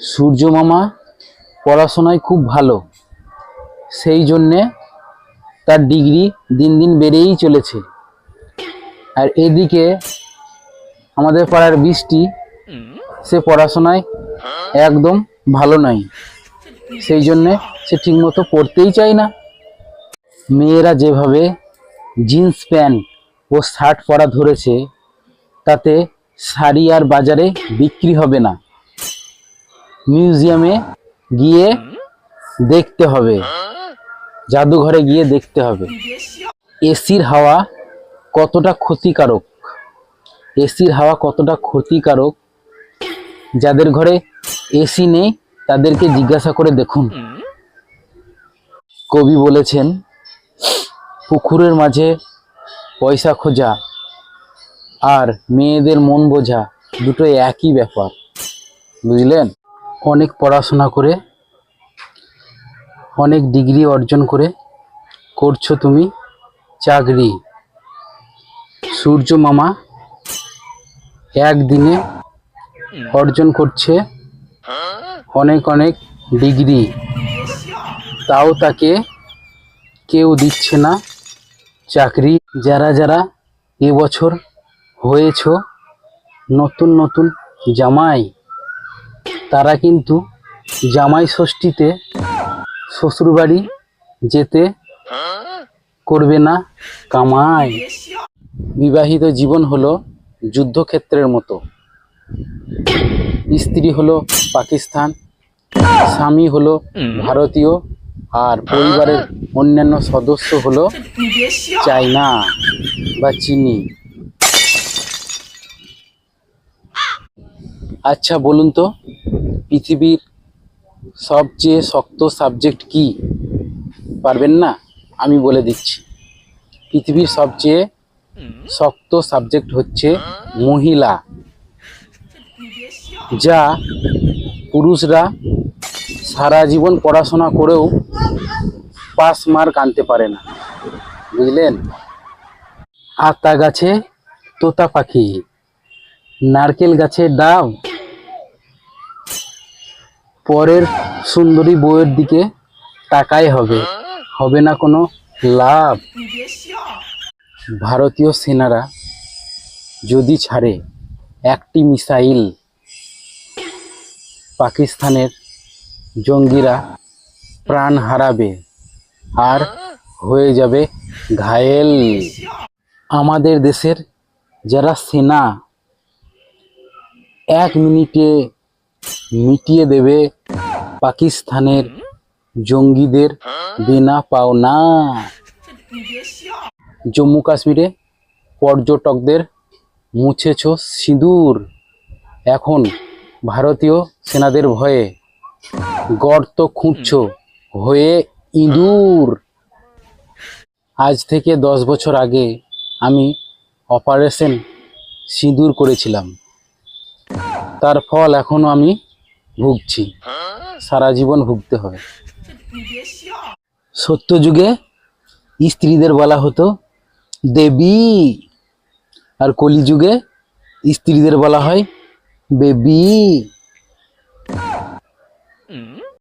সূর্য মামা পড়াশোনায় খুব ভালো। সেই জন্যে তার ডিগ্রি দিন দিন বেড়েই চলেছে। আর এদিকে আমাদের পাড়ার বৃষ্টি, সে পড়াশোনায় একদম ভালো নয় সেই জন্যে সে ঠিকমতো পড়তেই চায় না। মেয়েরা যেভাবে জিন্স প্যান্ট ও শার্ট পরা ধরেছে, তাতে শাড়ি আর বাজারে বিক্রি হবে না। মিউজিয়ামে গিয়ে দেখতে হবে। জাদুঘরে গিয়ে দেখতে হবে। এসির হাওয়া কতটা ক্ষতিকারক? এসির হাওয়া কতটা ক্ষতিকারক? যাদের ঘরে এসি নেই, তাদেরকে জিজ্ঞাসা করে দেখুন। কবি বলেছেন, পুকুরের মাঝে পয়সা খোঁজা আর মেয়েদের মন বোঝা দুটো একই ব্যাপার। বুঝলেন? অনেক পড়াশোনা করে, অনেক ডিগ্রি অর্জন করে, করছ তুমি চাকরি। সূর্য মামা একদিনে অর্জন করছে অনেক অনেক ডিগ্রি তাও তাকে কেউ দিচ্ছে না চাকরি। যারা যারা এবছর হয়েছ, নতুন নতুন জামাই তারা কিন্তু জামাই ষষ্ঠীতে শ্বশুরবাড়ি যেতে করবে না কামাই। বিবাহিত জীবন হলো যুদ্ধক্ষেত্রের মতো। স্ত্রী হলো পাকিস্তান, স্বামী হলো ভারতীয়, আর পরিবারের অন্যান্য সদস্য হলো চায়না বা চিনি। আচ্ছা বলুন তো পৃথিবীর সবচেয়ে শক্ত সাবজেক্ট কি? পারবেন না? আমি বলে দিচ্ছি। পৃথিবীর সবচেয়ে শক্ত সাবজেক্ট হচ্ছে মহিলা, যা পুরুষরা সারা জীবন পড়াশোনা করেও পাস মার্ক আনতে পারে না। বুঝলেন? আতা গাছে তোতা পাখি, নারকেল গাছে ডাব পরের সুন্দরী বউয়ের দিকে তাকাই হবে। হবে না কোনো লাভ। ভারতীয় সেনারা যদি ছাড়ে একটি মিসাইল, পাকিস্তানের জঙ্গিরা প্রাণ হারাবে আর হয়ে যাবে ঘায়েল। আমাদের দেশের যারা সেনা, এক মিনিটে মিটিয়ে দেবে পাকিস্তানের জঙ্গিদের দেনা পাওনা জম্মু কাশ্মীরে পর্যটকদের মুছেছ সিঁদুর। এখন ভারতীয় সেনাদের ভয়ে গর্ত খুঁড়ছ হয়ে ইঁদুর। আজ থেকে দশ বছর আগে আমি অপারেশন সিঁদুর করেছিলাম। তার ফল এখনও আমি ভুগছি। সারা জীবন ভুগতে হবে। সত্য যুগে স্ত্রীদের বলা হতো, দেবী। আর কলিযুগে স্ত্রীদের বলা হয়, বেবি।